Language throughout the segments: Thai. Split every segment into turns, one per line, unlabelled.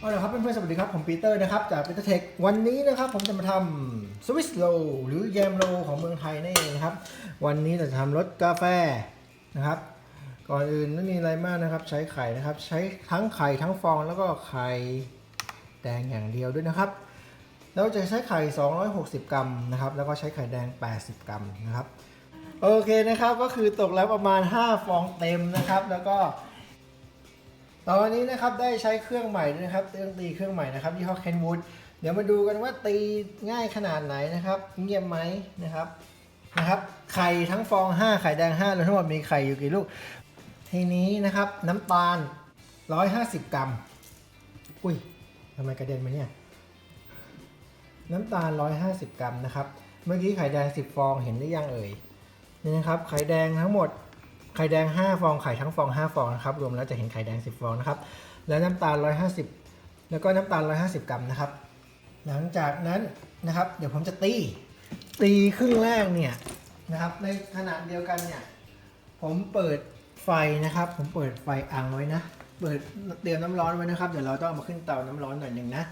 เอาละครับเพื่อนๆสวัสดีครับผมปีเตอร์นะครับจากปีเตอร์เทควันนี้นะครับผมจะมาทำสวิสโลหรือแยมโลของเมืองไทยนั่นเองนะครับ วันนี้จะทำรสกาแฟนะครับ ก่อนอื่นไม่มีอะไรมากนะครับ ใช้ไข่นะครับ ใช้ทั้งไข่ทั้งฟองแล้วก็ไข่แดงอย่างเดียวด้วยนะครับเราจะใช้ไข่ 260 กรัมนะครับแล้วก็ใช้ไข่แดง 80 กรัมนะครับโอเคนะครับก็คือตกแล้วประมาณ 5 ฟองเต็มนะครับ แล้วก็ ตอนนี้นะครับได้ใช้เครื่องใหม่ด้วยนะครับเครื่องตีเครื่องใหม่นะครับยี่ห้อเคนวูดเดี๋ยวมาดูกันว่าตีง่ายขนาดไหนนะครับ เงียบไหมนะครับนะครับไข่ทั้งฟอง 5 ไข่แดง5แล้วทั้งหมดมีไข่อยู่กี่ลูก ทีนี้นะครับน้ำตาล 150 กรัม อุ้ยทำไมกระเด็นมาเนี่ย น้ำตาล 150 กรัมนะครับ เมื่อกี้ไข่แดง 10 ฟองเห็นหรือยังเอ่ยนี่นะครับไข่แดงทั้งหมด ไข่แดง 5 ฟองไข่ทั้งฟอง 5 ฟองนะครับรวมแล้วจะเห็นไข่แดง 10 ฟองนะครับแล้วน้ำตาล 150 แล้วก็น้ำตาล 150 กรัมนะครับ หลังจากนั้นนะครับ เดี๋ยวผมจะตี ตีครึ่งแรกเนี่ยนะครับ ในขณะเดียวกันเนี่ยผมเปิดไฟนะครับ ผมเปิดไฟอังไว้นะเปิดเตรียมน้ำร้อนไว้นะครับเดี๋ยวเราต้องเอามาขึ้นเตาน้ำร้อนหน่อยหนึ่งนะ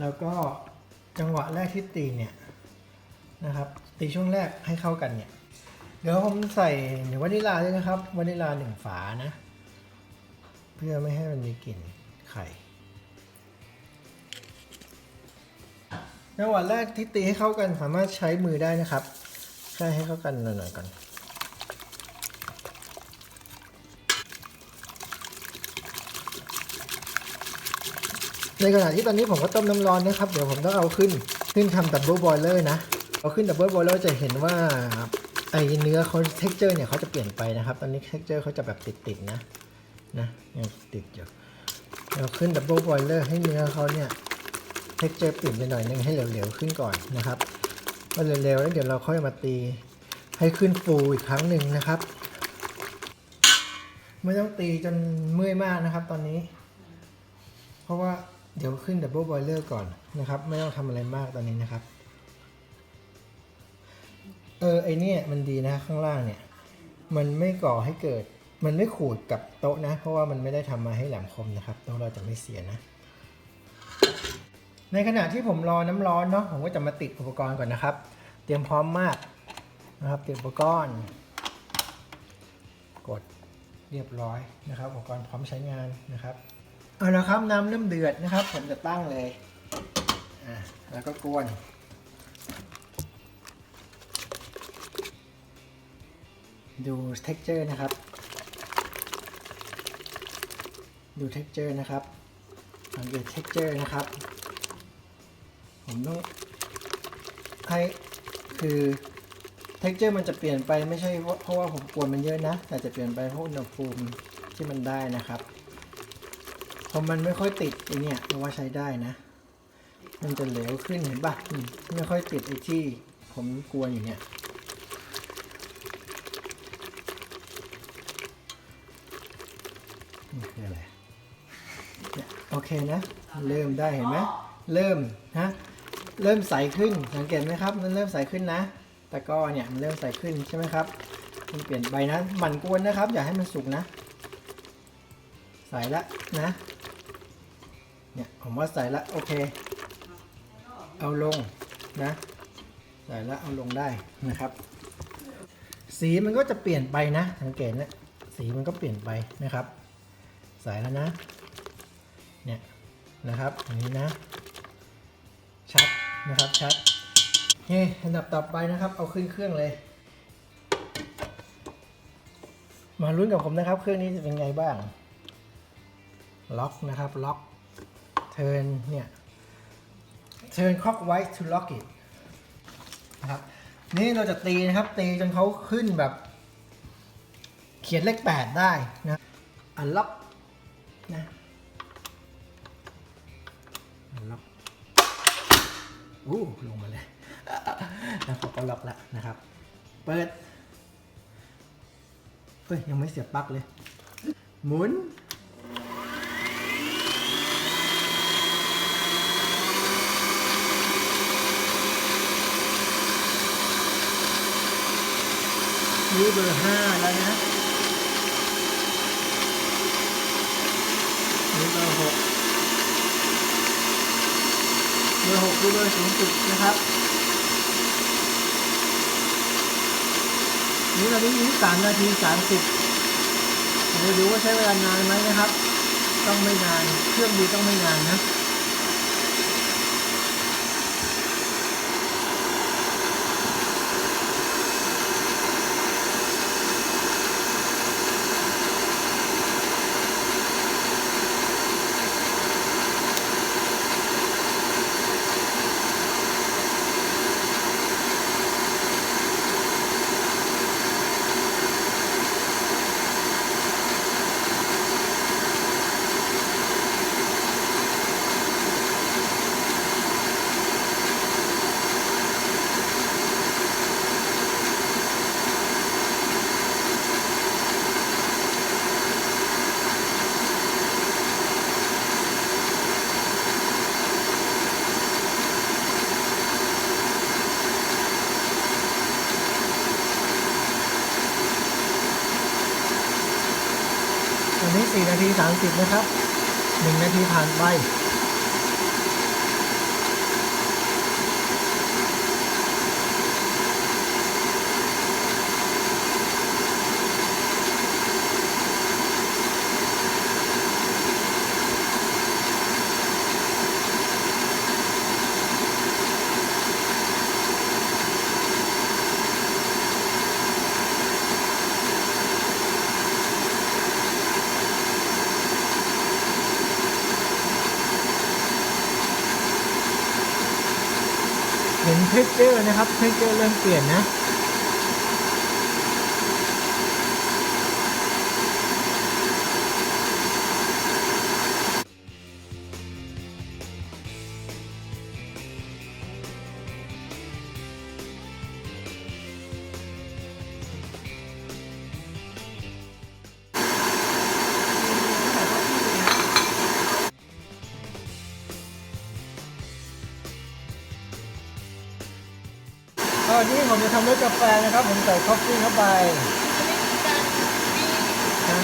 แล้วก็จังหวะแรกที่ตีเนี่ยนะครับ ตีช่วงแรกให้เข้ากันเนี่ย เดี๋ยวผมใส่วานิลลาด้วยนะครับวานิลลาหนึ่งฝานะ เพื่อไม่ให้มันมีกลิ่นไข่จังหวะแรกที่ตีให้เข้ากันสามารถใช้มือได้นะครับแค่ให้เข้ากันหน่อยๆก่อนในขณะที่ตอนนี้ผมก็ต้มน้ำร้อนนะครับ เดี๋ยวผมต้องเอาขึ้น ขึ้นทำดับเบิลบอยเลอร์นะ เอาขึ้นดับเบิลบอยเลอร์จะเห็นว่า ไอเนื้อเขาเท็กเจอร์เนี่ยเขาจะเปลี่ยนไปนะครับ ตอนนี้เท็กเจอร์เขาจะแบบติดๆนะนะยังติดอยู่เราขึ้นดับเบิลบอยเลอร์ให้เนื้อเขาเนี่ยเท็กเจอร์เปลี่ยนไปหน่อยนึงให้เหลวๆขึ้นก่อนนะครับพอเหลวๆแล้วเดี๋ยวเราค่อยมาตี ให้ขึ้นฟูอีกครั้งหนึ่งนะครับ ไม่ต้องตีจนเมื่อยมากนะครับ ตอนนี้ เพราะว่าเดี๋ยวขึ้นดับเบิลบอยเลอร์ก่อนนะครับ ไม่ต้องทำอะไรมากตอนนี้นะครับ เออไอเนี่ยมันดีนะข้างล่างเนี่ย มันไม่ก่อให้เกิด มันไม่ขูดกับโต๊ะนะ เพราะว่ามันไม่ได้ทำมาให้แหลมคมนะครับโต๊ะเราจะไม่เสียนะ ในขณะที่ผมรอน้ำร้อนเนาะผมก็จะมาติดอุปกรณ์ก่อนนะครับ เตรียมพร้อมมากนะครับติดอุปกรณ์ กดเรียบร้อยนะครับ อุปกรณ์พร้อมใช้งานนะครับเอาละครับน้ำเริ่มเดือดนะครับ ผมจะตั้งเลยอ่าแล้วก็กวน ดู texture นะครับ ดู texture นะครับสังเกต texture นะครับ ผมต้องให้คือ texture มันจะเปลี่ยนไปไม่ใช่เพราะว่าผมกวนมันเยอะนะ แต่จะเปลี่ยนไปเพราะอุณหภูมิที่มันได้นะครับพอมันไม่ค่อยติดไอเนี่ยเราว่าใช้ได้นะ มันจะเหลวขึ้นเห็นปะไม่ค่อยติดไอที่ผมกวนอยู่เนี่ย เนี่ยโอเคนะ เริ่มได้เห็นไหมเริ่มนะเริ่มใสขึ้นสังเกตไหมครับ มันเริ่มใสขึ้นนะตะก้อเนี่ยมันเริ่มใสขึ้นใช่ไหมครับมันเปลี่ยนไปนะหมั่นกวนนะครับ อย่าให้มันสุกนะ ใส่ละนะเนี่ยผมว่าใส่ละโอเค เอาลงนะใส่ละเอาลงได้นะครับ สีมันก็จะเปลี่ยนไปนะ สังเกตนะสีมันก็เปลี่ยนไปนะครับ ใส่แล้วนะ เนี่ยนะครับอย่างนี้นะชัดนะครับชัดเฮ้อันดับต่อไปนะครับ เอาขึ้นเครื่องเลย มาลุ้นกับผมนะครับ เครื่องนี้จะเป็นไงบ้าง ล็อกนะครับ ล็อก turn เนี่ย turn clockwise to lock it นะครับ นี่เราจะตีนะครับ ตีจนเขาขึ้นแบบ เขียนเลขแปดได้นะอันล็อก อู้ลงมาเลย แล้วเขาก็ล็อกแล้วนะครับ เปิด เฮ้ย ยังไม่เสียบปลั๊กเลย หมุนนี่เบอร์ห้าแล้วนะนี่เบอร์หก ดูโดยสูงสุดนะครับนี่เราได้ยี่สามนาทีสามสิบเดี๋ยวดูว่าใช้เวลานานไหมนะครับ ต้องไม่นาน เครื่องดีต้องไม่นานนะ ตอ นาทีสามสิบนะครับหนึ่งนาทีผ่านไป เห็นเทเจอร์นะครับเทคเจอร์เริ่มเปลี่ยนนะ ตอนนี้ผมจะทำรสกาแฟนะครับ ผมใส่คอฟฟี่เข้าไป
อันนี้คือการมี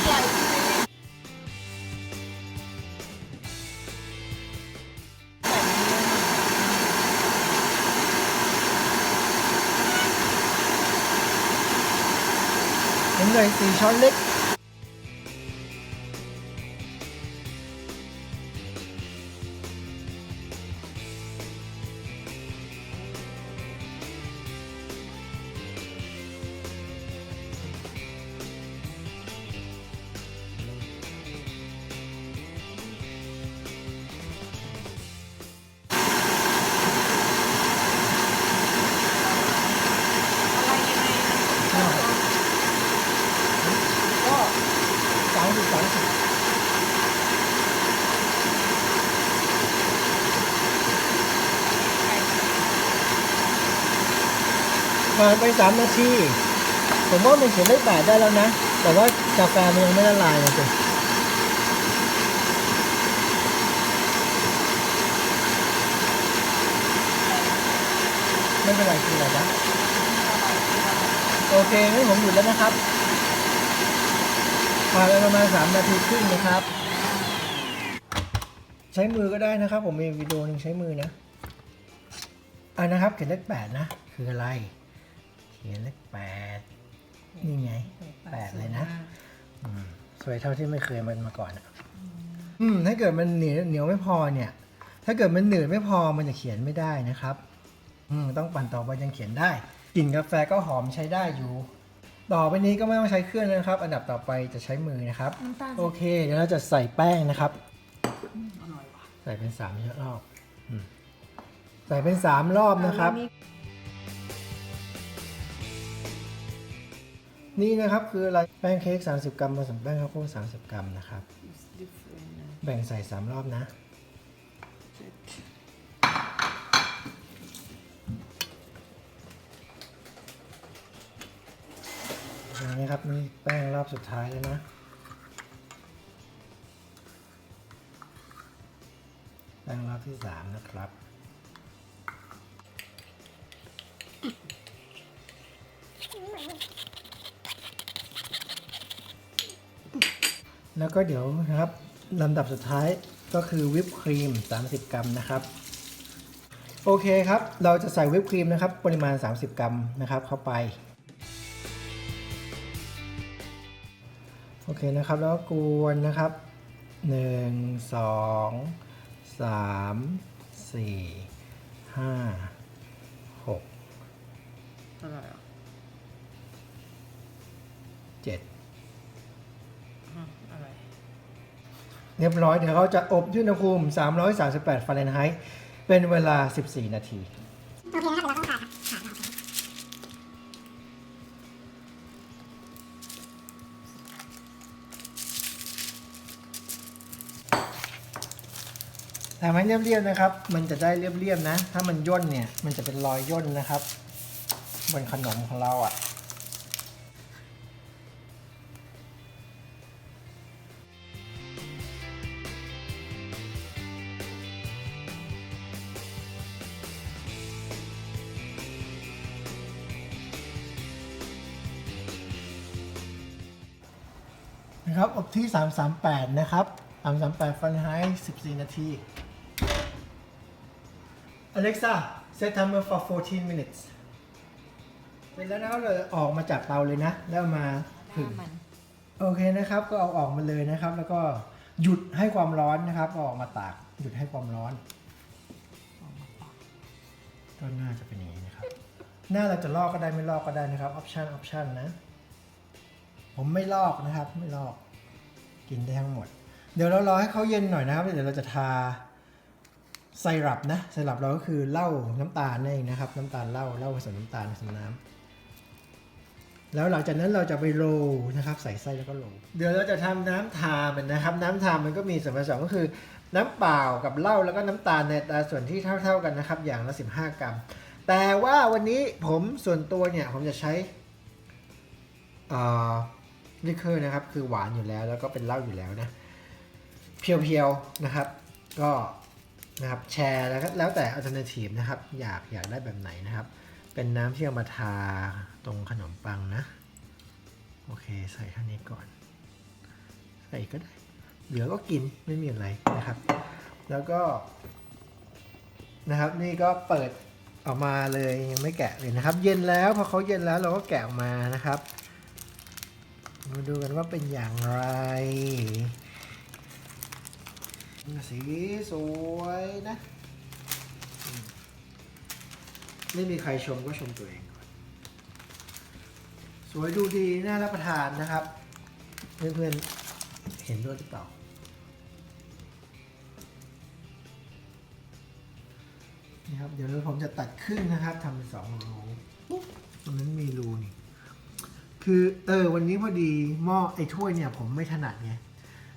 ใส่ใช่ไหม
ผมใส่สี่ช้อนเล็ก ผ่านไปสามนาที ผมว่ามันเขียนเลขแปดได้แล้วนะ แต่ว่ากาแฟมันยังไม่ละลายนะสิไม่เป็นไรคืออะไรนะโอเคงั้นผมหยุดแล้วนะครับผ่านไปประมาณสามนาทีครึ่งนะครับ ใช้มือก็ได้นะครับ ผมมีวิดีโอหนึ่งใช้มือนะอ่านะครับเขียนเลขแปดนะ คืออะไร ขียนเลขแปดนี่ไงแปดเลยนะอืมสวยเท่าที่ไม่เคยมันมาก่อนอะอืมถ้าเกิดมันเหนียวเหนียวไม่พอเนี่ย ถ้าเกิดมันหนืดไม่พอมันจะเขียนไม่ได้นะครับ อืมต้องปั่นต่อไปยังเขียนได้กลิ่นกาแฟก็หอมใช้ได้อยู่ ต่อไปนี้ก็ไม่ต้องใช้เครื่องแล้วนะครับ อันดับต่อไปจะใช้มือนะครับ
น้ำตาล
โอเค เดี๋ยวเราจะใส่แป้งนะครับ
อร่อยว่ะ
ใส่เป็นสามรอบอืมใส่เป็นสามรอบนะครับ นี่นะครับคืออะไรแป้งเค้ก30 กรัมผสมแป้งข้าวโพด30 กรัมนะครับแบ่งใส่ 3 รอบนะอย่างนี้ครับนี่แป้งรอบสุดท้ายแล้วนะแป้งรอบที่3นะครับ แล้วก็เดี๋ยวนะครับลำดับสุดท้ายก็คือวิปครีม 30 กรัมนะครับ โอเคครับ เราจะใส่วิปครีมนะครับ ปริมาณ 30 กรัมนะครับ เข้าไป โอเคนะครับ แล้วกวนนะครับ 1 2 3 4 5 6
อะไรอะ
เรียบร้อยเดี๋ยวเขาจะอบที่อุณหภูมิ 338ฟาเรนไฮต์เป็นเวลา 14 นาที
โอเคนะครับเราต้องผ่าครับผ่าออกครับ
แต่มันเรียบๆนะครับ มันจะได้เรียบๆนะ ถ้ามันย่นเนี่ย มันจะเป็นรอยย่นนะครับ บนขนมของเราอะ นะครับ อบที่ 338 นะครับ 338ฟันไฮ14 นาที Alexa set timer for 14 minutes เสร็จแล้วนะครับเราออกมาจากเตาเลยนะ แล้วมาผึ่ง
มัน
โอเคนะครับ ก็เอาออกมาเลยนะครับ แล้วก็หยุดให้ความร้อนนะครับเอาออกมาตากหยุดให้ความร้อนก็น่าจะเป็นอย่างนี้นะครับ หน้าเราจะลอกก็ได้ไม่ลอกก็ได้นะครับออปชันออปชันนะ ผมไม่ลอกนะครับ ไม่ลอก กินได้ทั้งหมด เดี๋ยวเรารอให้เขาเย็นหน่อยนะครับ เดี๋ยวเราจะทาไซรัปนะไซรัปเราก็คือเหล้าน้ำตาลนั่นเองนะครับ น้ำตาลเหล้าเหล้าผสมน้ำตาลผสมน้ำแล้วหลังจากนั้นเราจะไปโรนะครับ ใส่ไส้แล้วก็โรเดี๋ยวเราจะทำน้ำทามันนะครับ น้ำทามันก็มีส่วนผสมก็คือ น้ำเปล่ากับเหล้าแล้วก็น้ำตาลในอัตราส่วนที่เท่า ๆกันนะครับ อย่างละ 15 กรัม แต่ว่าวันนี้ผมส่วนตัวเนี่ยผมจะใช้ ลิเคอร์นะครับคือหวานอยู่แล้วแล้วก็เป็นเหล้าอยู่แล้วนะเพียวๆนะครับ ก็นะครับแชร์แล้วก็แล้วแต่อัลเทอร์เนทีฟนะครับ อยากอยากได้แบบไหนนะครับ เป็นน้ำที่เอามาทาตรงขนมปังนะ โอเคใส่เท่านี้ก่อน ใส่ก็ได้ เหลือก็กินไม่มีอะไรนะครับ แล้วก็ นะครับนี่ก็เปิดออกมาเลยยังไม่แกะเลยนะครับ เย็นแล้วพอเขาเย็นแล้วเราก็แกะออกมานะครับ มาดูกันว่าเป็นอย่างไรสีสวยนะ ไม่มีใครชมก็ชมตัวเองก่อนสวยดูดีน่ารับประทานนะครับ เพื่อนๆ เห็นด้วยหรือเปล่านี่ครับ เดี๋ยวผมจะตัดครึ่งนะครับทำเป็นสองรูตรงนั้นมีรูนี่ คือเออวันนี้พอดีหม้อไอ้ถ้วยเนี่ยผมไม่ถนัดไง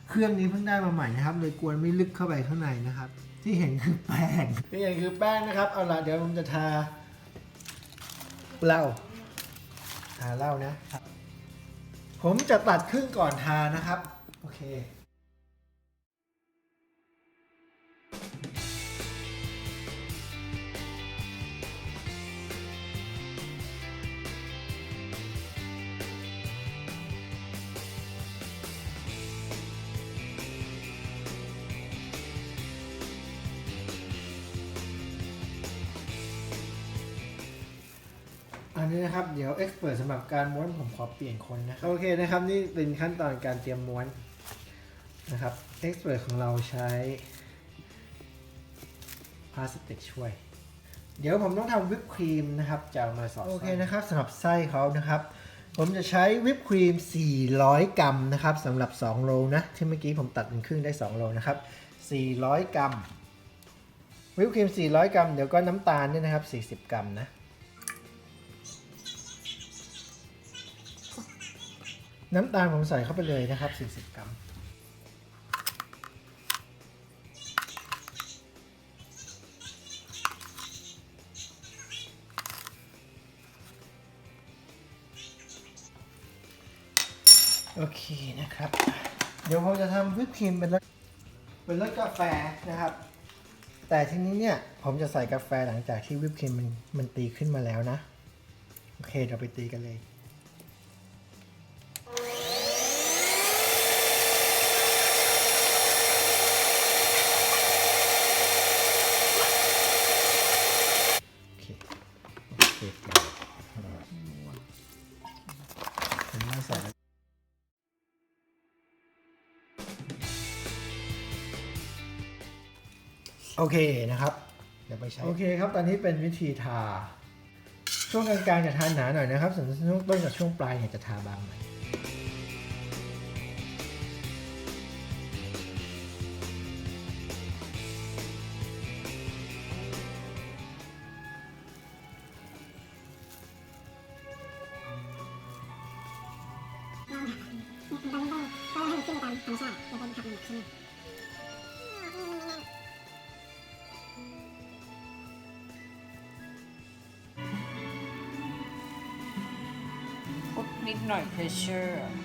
เครื่องนี้เพิ่งได้มาใหม่นะครับเลยกวนไม่ลึกเข้าไปข้างในนะครับ ที่เห็นคือแป้งที่เห็นคือแป้งนะครับเอาละเดี๋ยวผมจะทาเหล้าทาเหล้านะ ผมจะตัดครึ่งก่อนทานะครับ โอเค นนี้นะครับเดี๋ยวเอ็กซ์เพรสสำหรับการม้วนผมขอเปลี่ยนคนนะครับโอเคนะครับนี่เป็นขั้นตอนการเตรียมม้วนนะครับเอ็กซ์เพรสของเราใช้พลาสติกช่วย เดี๋ยวผมต้องทำวิปครีมนะครับจะเอามาสอดโอเคนะครับสำหรับไส้เขานะครับ ผมจะใช้วิปครีม 400 กรัมนะครับสำหรับ 2 โลนะ ที่เมื่อกี้ผมตัดเป็นครึ่งได้ 2 โลนะครับ 400 กรัม วิปครีม 400 กรัม เดี๋ยวก็น้ำตาลเนี่ยนะครับ 40 กรัมนะ น้ำตาลผมใส่เข้าไปเลยนะครับ 40 กรัม โอเคนะครับ เดี๋ยวผมจะทำวิปครีมเป็นรสเป็นรสกาแฟนะครับ แต่ทีนี้เนี่ย ผมจะใส่กาแฟหลังจากที่วิปครีมมันมันตีขึ้นมาแล้วนะ โอเค เราไปตีกันเลย เคนะครับเดี๋ยวไปใช้โอเคครับตอนนี้เป็นวิธีทา ช่วงกลางๆจะทาหนาหน่อยนะครับส่วนช่วงต้นกับช่วงปลายเนี่ยจะทาบางหน่อย
เราเนี่ยตอนนี้ก็ก็ให้มันขึ้นไปตามธรรมชาติเราไปทำหนักใช่ไหม
พุดนิ